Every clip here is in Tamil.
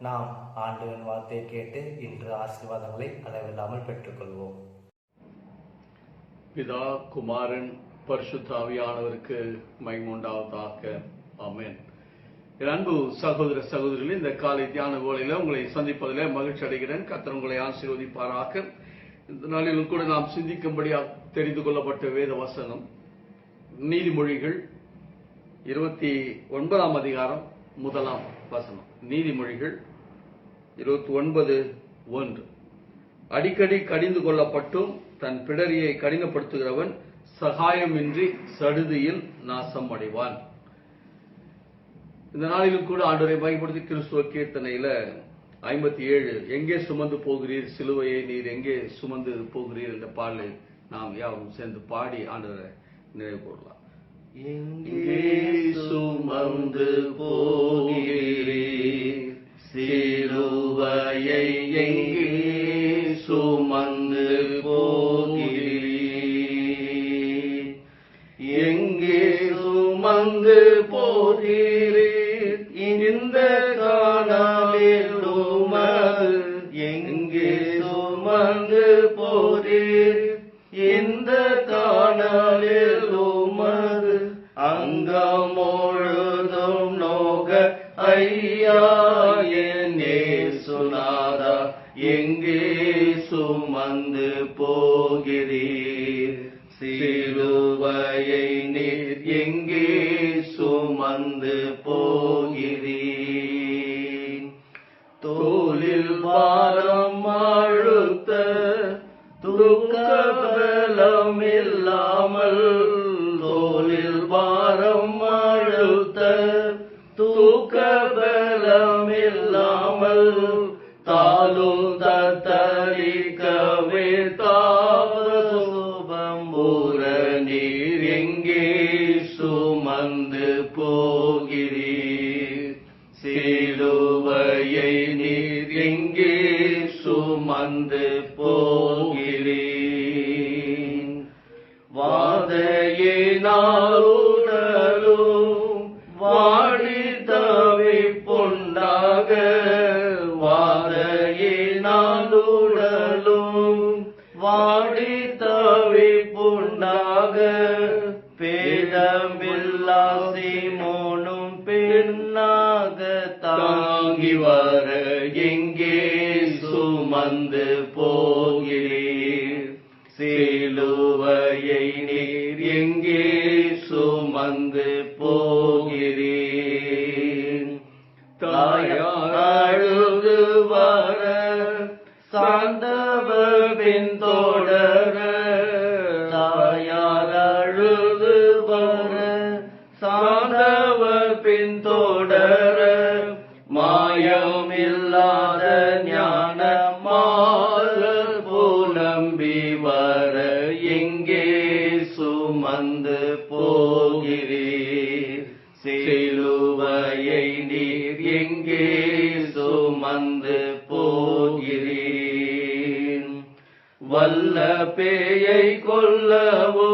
நாம் ஆண்டவன் வார்த்தையை கேட்டு இன்று ஆசீர்வாதங்களை அளவில்லாமல் பெற்றுக்கொள்வோம். பிதா குமாரன் பரிசுத்தாவியானவருக்கு மைமுண்டாவதாக. ஆமென். என் அன்பு சகோதர சகோதரிகளே இந்த காலை தியான வேளையில உங்களை சந்திப்பதில் மகிழ்ச்சி அடைகிறேன். கத்தர் உங்களை ஆசீர்வதிப்பாராக. இந்த நாளிலும் கூட நாம் சிந்திக்கும்படியாக தெரிந்து கொள்ளப்பட்ட வேத வசனம் நீதிமொழிகள் இருபத்தி ஒன்பதாம் அதிகாரம் முதலாம் வசனம். நீதிமொழிகள் இருபத்தி ஒன்பது ஒன்று. அடிக்கடி கடிந்து கொள்ளப்பட்டும் தன் பிடரியை கடினப்படுத்துகிறவன் சகாயமின்றி சடுதியில் நாசம் அடைவான் இந்த நாளிலும் கூட ஆண்டரை பயன்படுத்தி கிறிஸ்துவ கீர்த்தனையில ஐம்பத்தி ஏழு எங்கே சுமந்து போகிறீர்? சிலுவையை நீர் எங்கே சுமந்து போகிறீர்? என்ற பாடலை நாம் யாவும் சேர்ந்து பாடி ஆண்டவரை நினைவு கூறலாம் இங்கே சுமந்து போகிறீர். சிலுவையை எங்கே என்னே சுனாதா எங்கே சுமந்து போகிறீர்? சுமந்து போகிறீர். சிலுவையை நீர் எங்கே சுமந்து போ சிலுவையை வந்து போகிறேன். வல்ல பேயை கொல்லவோ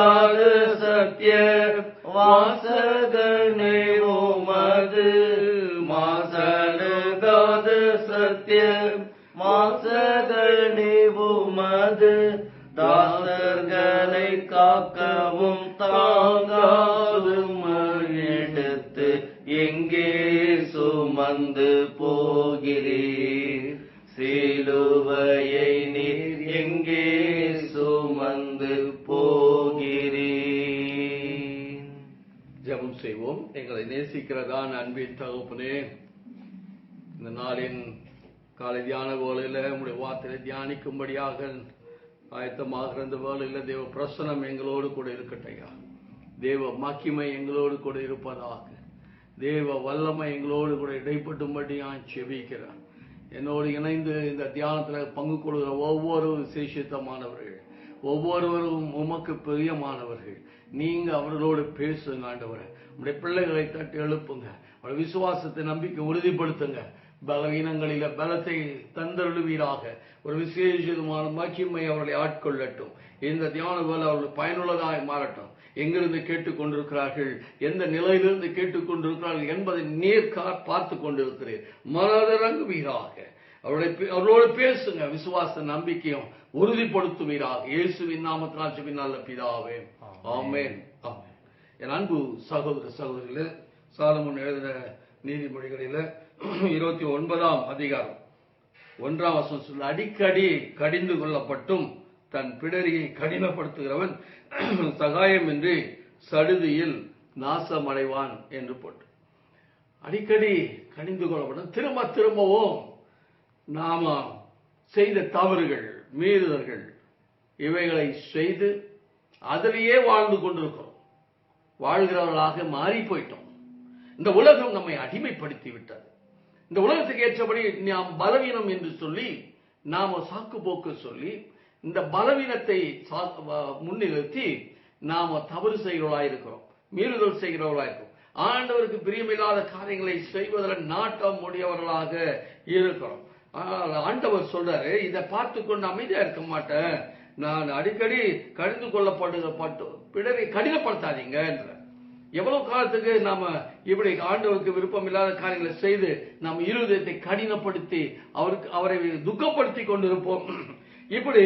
மாசனுகாத சத்திய வாசகனே உமது மாசனுகாத சத்திய வாசகனே உமது தாசர்களை காக்கவும் இருக்கிறதான் அன்பின் தகப்பனே இந்த நாளின் காலை தியான வேளையில உங்களுடைய வார்த்தையை தியானிக்கும்படியாக ஆயத்தமாகிற இந்த வேளையில தேவ பிரசனம் எங்களோடு கூட இருக்கட்டையா? தேவ மகிமை எங்களோடு கூட இருப்பதாக. தேவ வல்லமை எங்களோடு கூட இடைப்பட்டும்படி நான் செபிக்கிறேன் என்னோடு இணைந்து இந்த தியானத்தில் பங்கு கொள்கிற ஒவ்வொரு விசேஷித்தமானவர்கள் ஒவ்வொருவரும் உமக்கு பிரியமானவர்கள். நீங்க அவர்களோடு பேசுங்க ஆண்டவரை. உங்களுடைய பிள்ளைகளை தட்டி எழுப்புங்க. அவருடைய விசுவாசத்தை நம்பிக்கை உறுதிப்படுத்துங்க. பலவீனங்களில பலத்தை தந்தருளுவீராக. ஒரு விசேஷமான மகிமை அவர்களை ஆட்கொள்ளட்டும். இந்த தியான வேலை அவர்கள் பயனுள்ளதாய் மாறட்டும். எங்கிருந்து கேட்டுக்கொண்டிருக்கிறார்கள்? எந்த நிலையிலிருந்து கேட்டுக்கொண்டிருக்கிறார்கள் என்பதை நீர் பார்த்து கொண்டிருக்கிறீர் மனதிறங்குவீராக அவருடைய அவர்களோடு பேசுங்க. விசுவாச நம்பிக்கையும் உறுதிப்படுத்துவீராக. இயேசுவின் நாமத்தினால் பிதாவே. ஆமென். என் அன்பு சகோதர சகோதரிகளே சாலமன் எழுதின நீதிமொழிகளில் இருபத்தி ஒன்பதாம் அதிகாரம் ஒன்றாம் வசனம் சொல்ல அடிக்கடி கடிந்து கொள்ளப்பட்டும் தன் பிடரியை கடினப்படுத்துகிறவன் சகாயமின்றி சடுதியில் நாசமடைவான் என்று போட்டு. அடிக்கடி கடிந்து கொள்ளப்படும். திரும்ப திரும்பவும் நாம செய்த தவறுகள் மீறுதல்கள் இவைகளை செய்து அதிலேயே வாழ்ந்து கொண்டிருக்கிறோம். வாழ்கிறவர்களாக மாறி போயிட்டோம். இந்த உலகம் நம்மை அடிமைப்படுத்தி விட்டது இந்த உலகத்துக்கு ஏற்றபடி நாம் பலவீனம் என்று சொல்லி நாம சாக்கு போக்கு சொல்லி இந்த பலவீனத்தை முன்னிறுத்தி நாம தவறு செய்கிறவர்களா இருக்கிறோம். மீறுதல் செய்கிறவர்களா இருக்கிறோம். ஆண்டவருக்கு பிரியமில்லாத காரியங்களை செய்வதில் நாட்டம் உடையவர்களாக இருக்கிறோம். ஆனால் ஆண்டவர் சொல்றாரு இதை பார்த்து கொண்டு அமைதியா இருக்க மாட்டேன். நான் அடிக்கடி கடிந்து கொள்ளப்படுகப்பட்டு பிறரை கடினப்படுத்தாதீங்க என்ற எவ்வளவு காலத்துக்கு நாம இப்படி ஆண்டவருக்கு விருப்பம் இல்லாத காரியங்களை செய்து நாம் இருதயத்தை கடினப்படுத்தி அவருக்கு அவரை துக்கப்படுத்தி கொண்டிருப்போம். இப்படி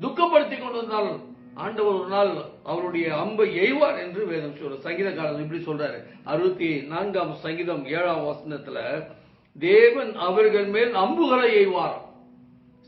துக்கப்படுத்தி கொண்டிருந்தால் ஆண்டவர் ஒரு நாள் அவருடைய அம்பை எய்வார் என்று வேதம் சொல்ற சங்கீதக்காரர் இப்படி சொல்றாரு. அறுபத்தி நான்காம் சங்கீதம் ஏழாம் வசனத்துல தேவன் அவர்கள் மேல் அம்புகளை எய்வார்.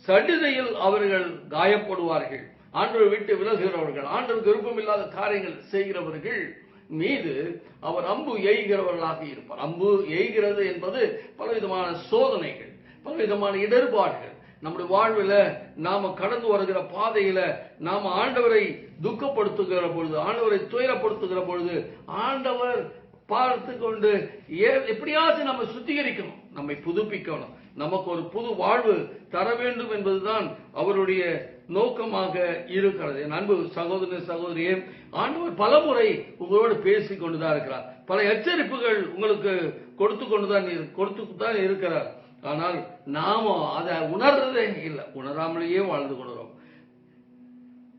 சடுதையில் அவர்கள் காயப்படுவார்கள். ஆண்டவர் விட்டு விலகுகிறவர்கள் ஆண்டவருக்கு விருப்பமில்லாத காரியங்கள் செய்கிறவர்கள் மீது அவர் அம்பு எய்கிறவர்களாக இருப்பார். அம்பு எய்கிறது என்பது பலவிதமான சோதனைகள் பலவிதமான இடர்பாடுகள். நம்முடைய வாழ்வில் நாம கடந்து வருகிற பாதையில நாம ஆண்டவரை துக்கப்படுத்துகிற பொழுது ஆண்டவரை துயரப்படுத்துகிற பொழுது ஆண்டவர் பார்த்து கொண்டு ஏ- எப்படியாச்சும் நம்ம சுத்திகரிக்கணும். நம்மை புதுப்பிக்கணும். நமக்கு ஒரு புது வாழ்வு தர வேண்டும் என்பதுதான் அவருடைய நோக்கமாக இருக்கிறது. என் அன்பு சகோதர சகோதரியே ஆண்டவர் பலமுறை உங்களோடு பேசி கொண்டுதான் இருக்கிறார். பல எச்சரிப்புகள் உங்களுக்கு கொடுத்து கொண்டுதான் கொடுத்து தான் இருக்கிறார். ஆனால் நாம அதை உணர்றதே இல்லை. உணராமலேயே வாழ்ந்து கொள்கிறோம்.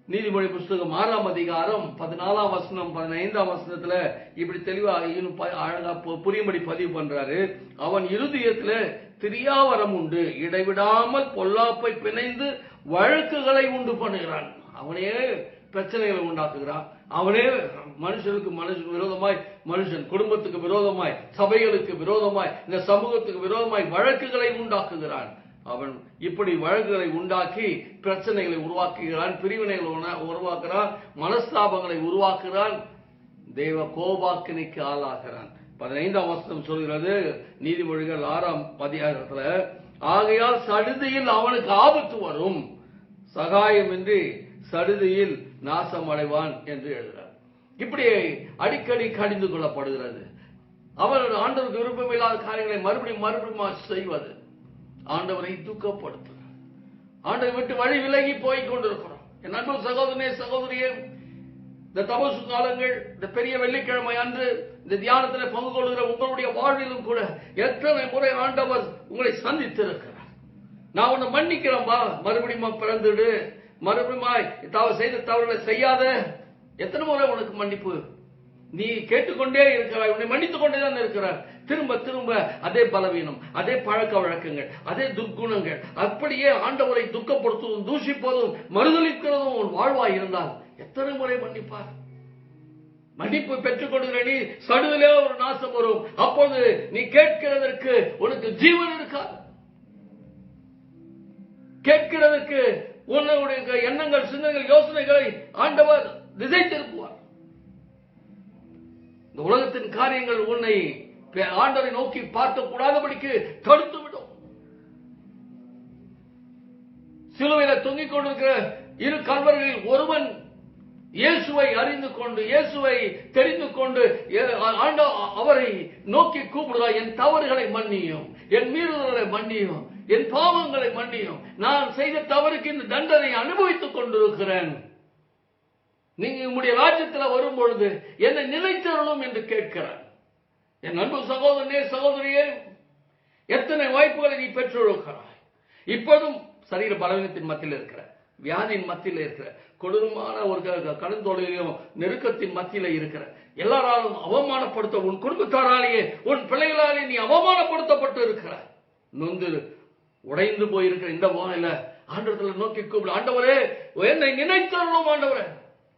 நீதிமொழி புஸ்தகம் ஆறாம் அதிகாரம் பதினாலாம் வசனம் பதினைந்தாம் வசனத்துல இப்படி தெளிவா ப- அழகா புரியும்படி பதிவு பண்றாரு. அவன் இருதயத்துல திரியாவரம் உண்டு. இடைவிடாமல் பொல்லாப்பை பிணைந்து வழக்குகளை உண்டு பண்ணுகிறான். அவனே பிரச்சனைகளை உண்டாக்குகிறான். அவனே மனுஷனுக்கு மனுஷன் விரோதமாய் மனுஷன் குடும்பத்துக்கு விரோதமாய் சபைகளுக்கு விரோதமாய் இந்த சமூகத்துக்கு விரோதமாய் வழக்குகளை உண்டாக்குகிறான். அவன் இப்படி வழக்குகளை உண்டாக்கி பிரச்சனைகளை உருவாக்குகிறான் பிரிவினைகளை உருவாக்குறான் மனஸ்தாபங்களை உருவாக்குகிறான். தேவ கோபாக்கினைக்கு ஆளாகிறான். பதினைந்தாம் வசனம் சொல்கிறது நீதிமொழிகள் ஆறாம் அதிகாரத்துல ஆகையால் சடுதியில் அவனுக்கு ஆபத்து வரும். சகாயமின்றி சடுதியில் நாசம் அடைவான் என்று எழுதுகிறார். இப்படி அடிக்கடி கடிந்து கொள்ளப்படுகிறது. அவர் ஆண்டவருக்கு விருப்பமில்லாத காரியங்களை மறுபடியும் மறுபடியும் செய்வது. ஆண்டவரை துக்கப்படுத்துகிறார். ஆண்டவரை விட்டு வழி விலகி போய் கொண்டிருக்கிறோம் என் நண்பர் சகோதரனே சகோதரியே இந்த தபசு காலங்கள் இந்த பெரிய வெள்ளிக்கிழமை அன்று இந்த தியானத்தில் பங்கு கொள்கிற உங்களுடைய வாழ்விலும் கூட எத்தனை முறை ஆண்டவர் உங்களை சந்தித்திருக்கிறார். நான் உன்னை மன்னிக்கிறேன்பா. மறுபடியும் பிறந்துடு. மறுபடியும் தவறு செய்த தவறுகளை செய்யாத எத்தனை முறை உனக்கு மன்னிப்பு? நீ கேட்டுக்கொண்டே இருக்கிறாய். உன்னை மன்னித்துக் கொண்டே தான் இருக்கிறார் திரும்ப திரும்ப அதே பலவீனம் அதே பழக்க வழக்கங்கள் அதே துர்க்குணங்கள். அப்படியே ஆண்டவரை துக்கப்படுத்துவதும் தூஷிப்பதும் மறுதளிக்கிறதும் உன் வாழ்வாய் இருந்தால் எத்தனை முறை மன்னிப்பார்? மன்னிப்பு பெற்றுக் கொள்கிற நீ சடுதிலே ஒரு நாசம் வரும். அப்போது நீ கேட்கிறதற்கு உனக்கு ஜீவன் இருக்கா கேட்கிறதற்கு உன்னுடைய எண்ணங்கள் சிந்தனைகள் யோசனைகளை ஆண்டவர் திசை திருப்புவார் இந்த உலகத்தின் காரியங்கள் உன்னை ஆண்டரை நோக்கி பார்க்க கூடாதபடிக்கு தடுத்து விடும். சிலுவையில தொங்கிக் கொண்டிருக்கிற இரு கல்வர்களில் ஒருவன் இயேசுவை அறிந்து கொண்டு இயேசுவை தெரிந்து கொண்டு ஏ- ஆண்டா அவரை நோக்கி கூப்பிடுதா? என் தவறுகளை மன்னியும் என் மீறுதல்களை மன்னியும் என் பாவங்களை மன்னியும். நான் செய்த தவறுக்கு இந்த தண்டனை அனுபவித்துக் கொண்டிருக்கிறேன். நீங்க உங்களுடைய ராஜ்யத்தில் வரும் பொழுது என்னை நினைத்தருளும் என்று கேட்கிறார். என் அன்பு சகோதரனே சகோதரியே எத்தனை வாய்ப்புகளை நீ பெற்றிருக்கிறாய்? இப்போதும் சரீர பலவீனத்தின் மத்தியில் இருக்கிற வியாதியின் மத்தியில் இருக்கிற கொடூரமான ஒரு கடன் தொழிலையும் நெருக்கத்தின் மத்தியில் இருக்கிற எல்லாராலும் அவமானப்படுத்த உன் குடும்பத்தாராலேயே உன் பிள்ளைகளாலே நீ அவமானப்படுத்தப்பட்டு இருக்கிற நொந்து உடைந்து போயிருக்கிற இந்த வானில ஆண்டவர்களை நோக்கி கூப்பிடு. ஆண்டவரே என்னை நினைத்தருளும் ஆண்டவரே.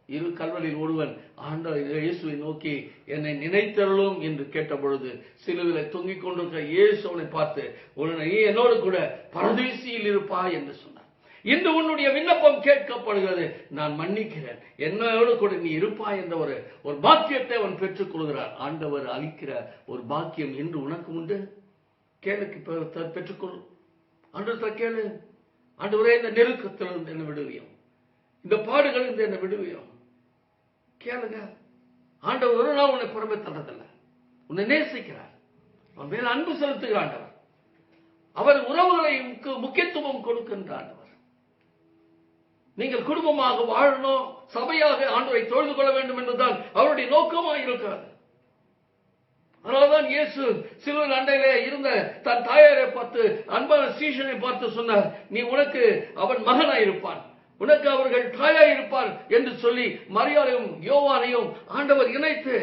இரு கல்வனில் ஒருவன் ஆண்டவர் இயேசுவை நோக்கி என்னை நினைத்தருளும் என்று கேட்ட பொழுது சிலுவில தொங்கிக் கொண்டிருக்கிற இயேசு அவனை பார்த்து உன்னை நீ என்னோடு கூட பரதேசியில் இருப்பாய் என்று சொன்னார். இன்று உன்னுடைய விண்ணப்பம் கேட்கப்படுகிறது. நான் மன்னிக்கிறேன். என்னோடு கூட நீ இருப்பாய் என்ற ஒரு ஒரு பாக்கியத்தை அவன் பெற்றுக் கொள்கிறார். ஆண்டவர் அளிக்கிற ஒரு பாக்கியம் இன்று உனக்கு உண்டு. கேளுக்கு பெ- பெற்றுக்கொள் ஆண்டு கேளு. ஆண்டவரே இந்த நெருக்கத்திலிருந்து என்ன விடுவியும். இந்த பாடுகளிலிருந்து என்ன விடுவியும். கேளுங்க. ஆண்டவர் ஒரு நாள் உன்னை புறமே தந்ததில்லை உன்னை நேசிக்கிறார். அவன் மேல அன்பு செலுத்துகிற ஆண்டவர். அவர் உறவுகளை முக்கியத்துவம் கொடுக்கின்ற ஆண்டவர். நீங்கள் குடும்பமாக வாழணும் சபையாக ஆண்டவரை தொழுது கொள்ள வேண்டும் என்றுதான் அவருடைய நோக்கமாக இருக்கிறது. அதனாலதான் இயேசு சிறுவன் அண்டையிலே இருந்த தன் தாயாரை பார்த்து அன்பான சீசனை பார்த்து சொன்னார் நீ உனக்கு அவன் மகனாய் இருப்பான். உனக்கு அவர்கள் தாயாய் இருப்பார் என்று சொல்லி மரியாதையும் யோவானையும் ஆண்டவர் இணைத்து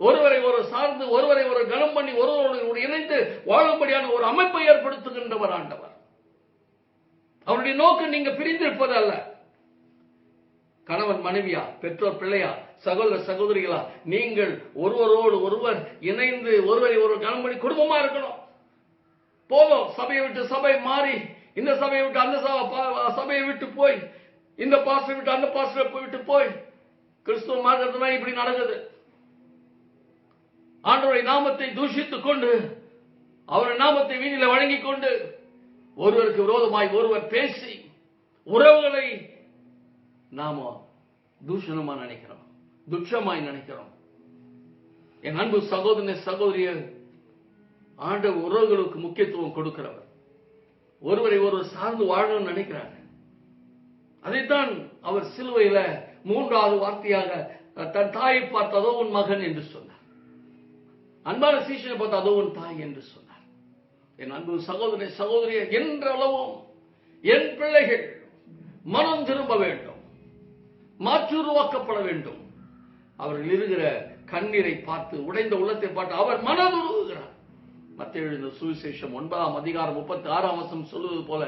ஒருவரை ஒரு சார்ந்து ஒருவரை ஒரு கனம் பண்ணி ஒருவரோடு இணைந்து வாழும்படியான ஒரு அமைப்பை ஏற்படுத்துகின்றவர் ஆண்டவர். அவருடைய நோக்கம் நீங்க பிரிந்திருப்பது அல்ல. கணவன் மனைவியா பெற்றோர் பிள்ளையா சகோதர சகோதரிகளா நீங்கள் ஒருவரோடு ஒருவர் இணைந்து ஒருவரை ஒருவர் கணவன் குடும்பமா இருக்கணும். போதும் சபையை விட்டு சபை மாறி இந்த சபையை விட்டு அந்த பா- சபையை விட்டு போய் இந்த பாஸ்டர் விட்டு அந்த பாஸ்டர் விட்டு போய். கிறிஸ்துவ மார்க்கத்துல இப்படி நடக்குது. ஆண்டவருடைய நாமத்தை தூஷித்துக் கொண்டு அவருடைய நாமத்தை வீதியில வழங்கிக் கொண்டு ஒருவருக்கு விரோதமாய் ஒருவர் பேசி உறவுகளை நாம தூஷணமா நினைக்கிறோம் துட்சமாய் நினைக்கிறோம். என் அன்பு சகோதரனை சகோதரிய ஆண்ட உறவுகளுக்கு முக்கியத்துவம் கொடுக்கிறவர். ஒருவரை ஒருவர் சார்ந்து வாழணும்னு நினைக்கிறாங்க அதைத்தான் அவர் சிலுவையில மூன்றாவது வார்த்தையாக தன் தாயை பார்த்ததோ உன் மகன் என்று சொன்னார். அன்பான சீசனை பார்த்ததோ அதோ உன் தாய் என்று சொன்னார். என் அன்பு சகோதரி சகோதரிய என்றளவும் என் பிள்ளைகள் மனம் திரும்ப வேண்டும் மாற்றுருவாக்கப்பட வேண்டும். அவர்கள் இருக்கிற கண்ணீரை பார்த்து உடைந்த உள்ளத்தை பார்த்து அவர் மனதுருகுகிறார். மத்திய எழுந்த சுவிசேஷம் ஒன்பதாம் அதிகாரம் முப்பத்தி ஆறாம் வசம் சொல்லுவது போல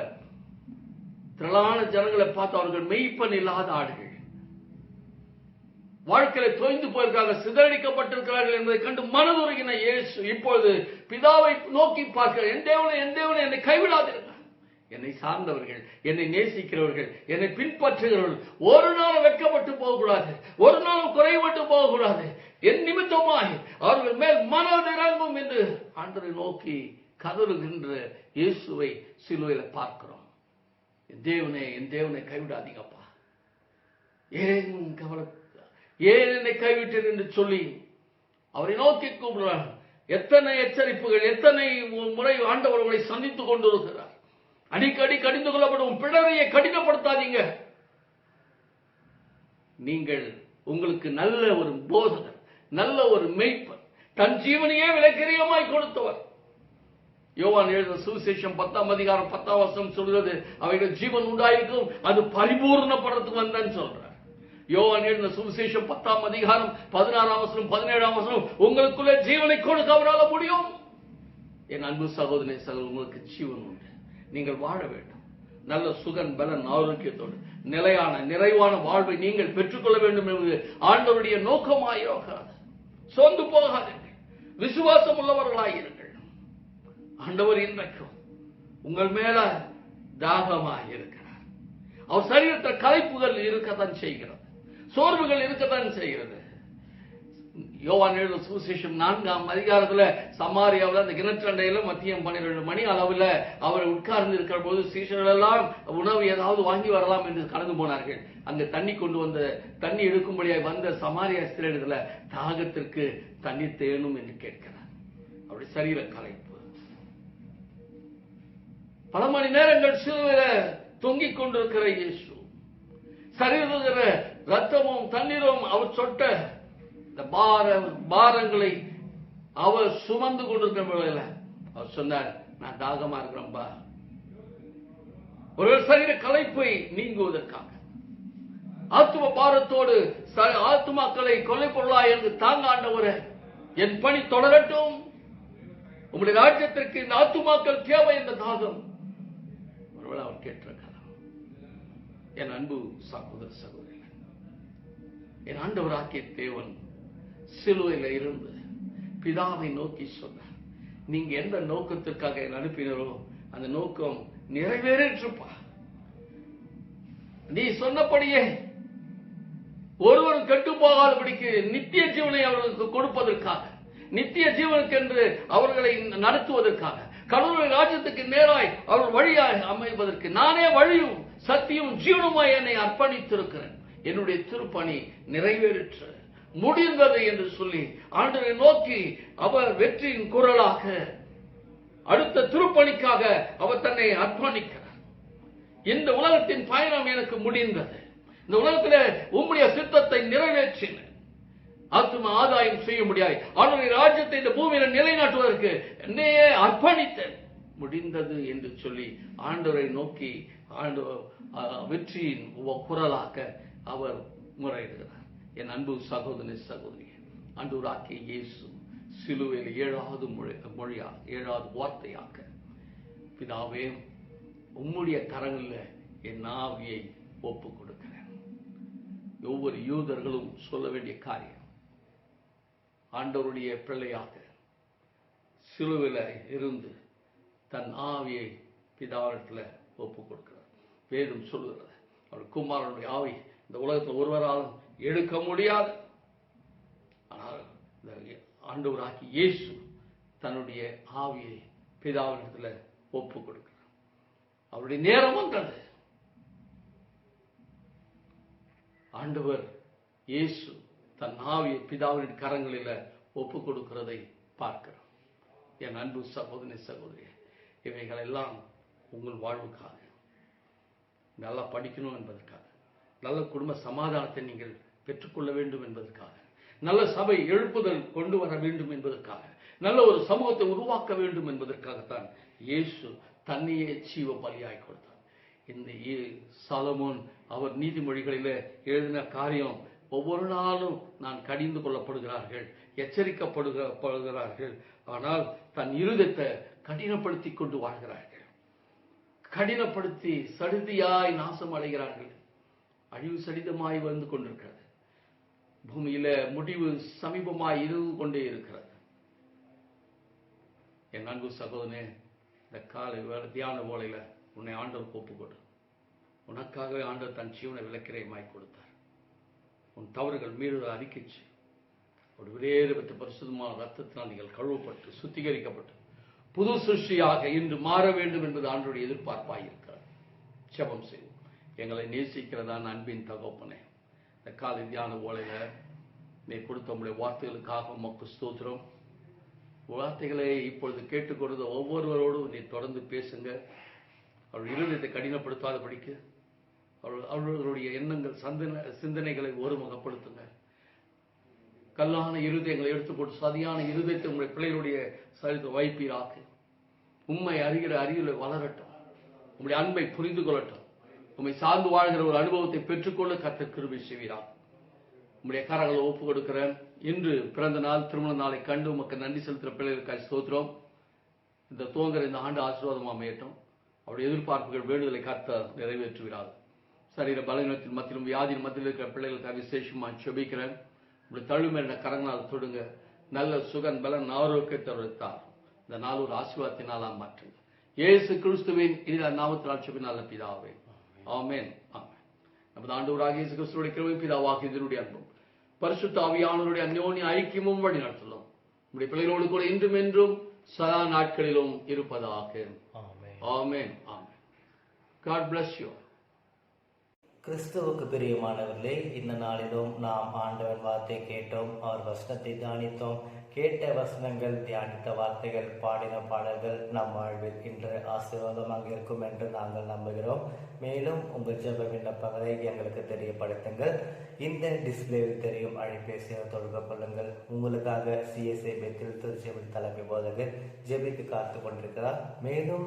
திரளான ஜனங்களை பார்த்து அவர்கள் மெய்ப்பன் இல்லாத ஆடுகள். வாழ்க்கையில தொய்ந்து போயிருக்காங்க சிதறடிக்கப்பட்டிருக்கிறார்கள் என்பதை கண்டு மனதுருகின இயேசு இப்பொழுது பிதாவை நோக்கி பார்க்க என் தேவனை என் தேவனை என்னை கைவிடாதீர்கள் என்னை சார்ந்தவர்கள் என்னை நேசிக்கிறவர்கள் என்னை பின்பற்றுகிறவர்கள் ஒரு நாளும் வெட்கப்பட்டு போகக்கூடாது ஒரு நாளும் குறைபட்டு போகக்கூடாது. என் நிமித்தமாய் அவர்கள் மேல் மனது இறங்கும் என்று ஆண்டரை நோக்கி கதறுகின்ற இயேசுவை சிலுவையில பார்க்கிறோம். என் தேவனே என் தேவனை கைவிடாதீங்கப்பா. ஏன் கவலை ஏன் என்னை கைவிட்டேன் என்று சொல்லி அவரை நோக்கி கூப்பிடுறார் எத்தனை எச்சரிப்புகள் எத்தனை முறை ஆண்டவர் உங்களை சந்தித்துக் கொண்டிருக்கிறார். அடிக்கடி கடிந்து கொள்ளப்படும் பிழறையை கடினப்படுத்தாதீங்க. நீங்கள் உங்களுக்கு நல்ல ஒரு போதகர் நல்ல ஒரு மெய்ப்பர் தன் ஜீவனையே விலக்கிரியமாய் கொடுத்தவர். யோவான் எழுத சுவிசேஷம் பத்தாம் அதிகாரம் பத்தாம் வருஷம் சொல்கிறது அவைகள் ஜீவன் உண்டாயிருக்கும் அது பரிபூர்ணப்படுறதுக்கு வந்தேன்னு சொல்ற யோவான் எழுந்த சுவிசேஷம் பத்தாம் அதிகாரம் பதினாறாம் வசனம் பதினேழாம் வசனம் உங்களுக்குள்ள ஜீவனை கொடுக்க அவரால் முடியும். என் அன்பு சகோதரி சகோதரர் உங்களுக்கு ஜீவன் உண்டு. நீங்கள் வாழ வேண்டும். நல்ல சுகன் பலன் ஆரோக்கியத்தோடு நிலையான நிறைவான வாழ்வை நீங்கள் பெற்றுக்கொள்ள வேண்டும் என்பது ஆண்டவருடைய நோக்கமாயிருக்கிறது சோர்ந்து போகாதீர்கள். விசுவாசம் உள்ளவர்களாயிருங்கள் ஆண்டவர் இன்றைக்கும் உங்கள் மேல தாகமாக இருக்கிறார். அவர் சரீரத்தில் கலைப்புகள் இருக்கத்தான் செய்கிறார். சோர்வுகள் இருக்கத்தான் செய்கிறது. யோவான் எழுத சுவிசேஷம் நான்காம் அதிகாரத்துல சமாரியாவில் அந்த கிணற்றண்டையில மத்தியம் பன்னிரெண்டு மணி அளவுல அவர் உட்கார்ந்து இருக்கிற போது சீஷர்கள் எல்லாம் உணவு ஏதாவது வாங்கி வரலாம் என்று கடந்து போனார்கள். அங்க தண்ணி கொண்டு வந்த தண்ணி எடுக்கும்படியாக வந்த சமாரியா ஸ்திரீடத்துல தாகத்திற்கு தண்ணி தேணும் என்று கேட்கிறார். அவருடைய சரீர கலைப்பு. பல மணி நேரங்கள் சிலுவையில தொங்கிக் கொண்டிருக்கிற இயேசு சரீரத்தில் ரத்தமும் தண்ணீரும் அவர் சொட்ட இந்த பார பாரங்களை அவர் சுமந்து கொண்டிருக்கிற வேளையில அவர் சொன்னார் நான் தாகமா இருக்கிறேன்பா. ஒரு சரீர களைப்பை நீங்குவதற்காக. ஆத்தும பாரத்தோடு ச- ஆத்துமாக்களை கொலை பொருளா என்று தாங்க ஆண்டவர என் பணி தொடரட்டும். உங்களுடைய ராஜ்யத்திற்கு இந்த ஆத்துமாக்கள் தேவை என்ற தாகம். ஒருவேளை அவர் கேட்டிருக்கலாம் என் அன்பு சகோதர சகோதரி. என் ஆண்டவராக்கிய தேவன் சிலுவையில் இருந்து பிதாவை நோக்கி சொன்னார். நீங்க எந்த நோக்கத்திற்காக என் அனுப்பினரோ அந்த நோக்கம் நிறைவேறிட்டுப்பா நீ சொன்னபடியே ஒருவரும் கெட்டு போகாதபடிக்கு நித்திய ஜீவனை அவர்களுக்கு கொடுப்பதற்காக நித்திய ஜீவனுக்கென்று அவர்களை நடத்துவதற்காக கடவுளுடைய ராஜ்யத்துக்கு நேராய் அவர்கள் வழியாய் அமைவதற்கு நானே வழியும் சத்தியும் ஜீவனுமாய் என்னை அர்ப்பணித்திருக்கிறேன். என்னுடைய திருப்பணி நிறைவேறிற்று. முடிந்தது என்று சொல்லி ஆண்டரை நோக்கி அவர் வெற்றியின் குரலாக அடுத்த திருப்பணிக்காக அவர் தன்னை அர்ப்பணிக்கிறார். இந்த உலகத்தின் பயணம் எனக்கு முடிந்தது. இந்த உலகத்தில் உம்முடைய சித்தத்தை நிறைவேற்றின. ஆத்தும ஆதாயம் செய்ய முடியாது அவருடைய ராஜ்யத்தை இந்த பூமியில நிலைநாட்டுவதற்கு என்னையே அர்ப்பணித்தேன். முடிந்தது என்று சொல்லி ஆண்டவரை நோக்கி ஆண்டு வெற்றியின் உ- குரலாக அவர் முறையிடுகிறார். என் அன்பு சகோதரி சகோதரி அன்புராக்கிய இயேசு சிலுவையில் ஏழாவது மொழி மொழியா ஏழாவது வார்த்தையாக பிதாவே உம்முடைய கரங்களில் என் ஆவியை ஒப்பு கொடுக்கிறேன் ஒவ்வொரு யூதர்களும் சொல்ல வேண்டிய காரியம் ஆண்டவருடைய பிள்ளையாக சிலுவில இருந்து தன் ஆவியை பிதாவிடத்தில் ஒப்பு கொடுக்கிறார் வேதம் சொல்லுகிறது அவர் குமாரனுடைய ஆவி இந்த உலகத்தில் ஒருவராலும் எடுக்க முடியாது. ஆனால் இந்த ஆண்டவராகி இயேசு தன்னுடைய ஆவியை பிதாவிடத்தில் ஒப்பு கொடுக்கிறார். அவருடைய நேரம் வந்தது. ஆண்டவர் இயேசு தன் ஆவியை பிதாவின் கரங்களில் ஒப்பு கொடுக்கிறதை பார்க்கிறோம். என் அன்பு சகோதரி சகோதரி இவைகள் எல்லாம் உங்கள் வாழ்வுக்காக. நல்லா படிக்கணும் என்பதற்காக. நல்ல குடும்ப சமாதானத்தை நீங்கள் பெற்றுக்கொள்ள வேண்டும் என்பதற்காக நல்ல சபை எழுப்புதல் கொண்டு வர வேண்டும் என்பதற்காக நல்ல ஒரு சமூகத்தை உருவாக்க வேண்டும் என்பதற்காகத்தான் இயேசு தன்னையே ஜீவ பலியாய் கொடுத்தார். இந்த சாலமோன் அவர் நீதிமொழிகளில் எழுதின காரியம் ஒவ்வொரு நாளும் நான் கடிந்து கொள்ளப்படுகிறார்கள் எச்சரிக்கப்படுகிறார்கள் ஆனால் தன் இருதத்தை கடினப்படுத்தி கொண்டு வாழ்கிறார்கள். கடினப்படுத்தி சடுதியாய் நாசம் அடைகிறார்கள் அழிவு சடிதமாய் வந்து கொண்டிருக்கிறது. பூமியில முடிவு சமீபமாய் இருந்து கொண்டே இருக்கிறது. என் அன்பு சகோதரனே இந்த காலை வேலை தியான ஓலையில உன்னை ஆண்டவர் ஒப்புக்கொடு. உனக்காகவே ஆண்டவர் தன் ஜீவனை விளக்கிரயமாய் கொடுத்தார். உன் தவறுகள் மீறுதல் அறிக்கைச்சு. ஒரு விரைவு பெற்ற பரிசுத்தமான ரத்தத்தினால் நீங்கள் கழுவப்பட்டு சுத்திகரிக்கப்பட்டு புது சிருஷ்டியாக இன்று மாற வேண்டும் என்பது ஆண்டோடைய எதிர்பார்ப்பாக இருக்கிறார் ஜெபம் செய்வோம். எங்களை நேசிக்கிறதான அன்பின் தகப்பனே. இந்த காலை தியான ஓலையில நீ கொடுத்த உங்களுடைய வார்த்தைகளுக்காக உமக்கு ஸ்தோத்திரம். வார்த்தைகளை இப்பொழுது கேட்டுக்கொடுத்த ஒவ்வொருவரோடும் நீ தொடர்ந்து பேசுங்க. அவர்கள் இருதயத்தை கடினப்படுத்தாதபடிக்கு அவர்கள் அவர்களுடைய எண்ணங்கள் சந்தன சிந்தனைகளை ஒருமுகப்படுத்துங்க. கல்லான இருதயங்களை எடுத்துக்கொண்டு சதியான இருதயத்தை உங்களுடைய பிள்ளைகளுடைய சரித்து வைப்பீராக. உண்மை அறிகிற அறிவில் வளரட்டும். உங்களுடைய அன்பை புரிந்து கொள்ளட்டும். உண்மை சார்ந்து வாழ்கிற ஒரு அனுபவத்தை பெற்றுக்கொள்ள கத்த கிருபி செய்வீராக உங்களுடைய கரங்களை ஒப்பு கொடுக்கிறேன். இன்று பிறந்த நாள் திருமண நாளை கண்டு உமக்கு நன்றி செலுத்துகிற பிள்ளைகளுக்காக ஸ்தோத்திரம். இந்த துவங்குற இந்த ஆண்டு ஆசீர்வாதமாக அமையட்டும். அவருடைய எதிர்பார்ப்புகள் வேண்டுதலை கத்த நிறைவேற்றுகிறார். சரீர பலவீனத்தின் மத்தியிலும் வியாதியின் மத்தியில் இருக்கிற பிள்ளைகளுக்காக விசேஷமாக செபிக்கிறேன் உங்களுடைய தழுமையான கரங்களால் தொடுங்க. நல்ல சுகன் பலன் ஆரோக்கியத்தை தருத்தார் இந்த நாள் ஒரு ஆசீர்வாதத்தினாலாம் மாற்றுங்க. ஏசு கிறிஸ்துவின் இனித நாமத்தினால் செபினால் நல்ல பிதாவே. ஆமென் ஆமென். நமது ஆண்டவராக இயேசு கிறிஸ்துவுடைய கிருபை பிதாவாக இதனுடைய அன்பும் பரிசுத்த ஆவியானவருடைய அந்யோன்ய ஐக்கியமும் வழி நடத்தலும் நம்முடைய பிள்ளைகளோடு கூட இன்றும் என்றும் சதா நாட்களிலும் இருப்பதாக. ஆமென். ஆமென் ஆமென். God bless you. கிறிஸ்துவுக்கு பிரியமானவர்களே இந்த நாளிலும் நாம் ஆண்டவன் வார்த்தை கேட்டோம் அவர் வசனத்தை தியானித்தோம். கேட்ட வசனங்கள் தியானித்த வார்த்தைகள் பாடின பாடல்கள் நம் வாழ்வில் இன்று ஆசீர்வாதமாக இருக்கும் என்று நாங்கள் நம்புகிறோம். மேலும் உங்கள் ஜெப விண்ணப்பங்களை எங்களுக்கு தெரியப்படுத்துங்கள். இந்த டிஸ்பிளேவில் தெரியும் அழைப்பேசியை தொடர்பு கொள்ளுங்கள். உங்களுக்காக சிஎஸ்ஐ பெத்தில் திருச்செவில் தலைமை போதகர் ஜெபித்து காத்து கொண்டிருக்கிறார். மேலும்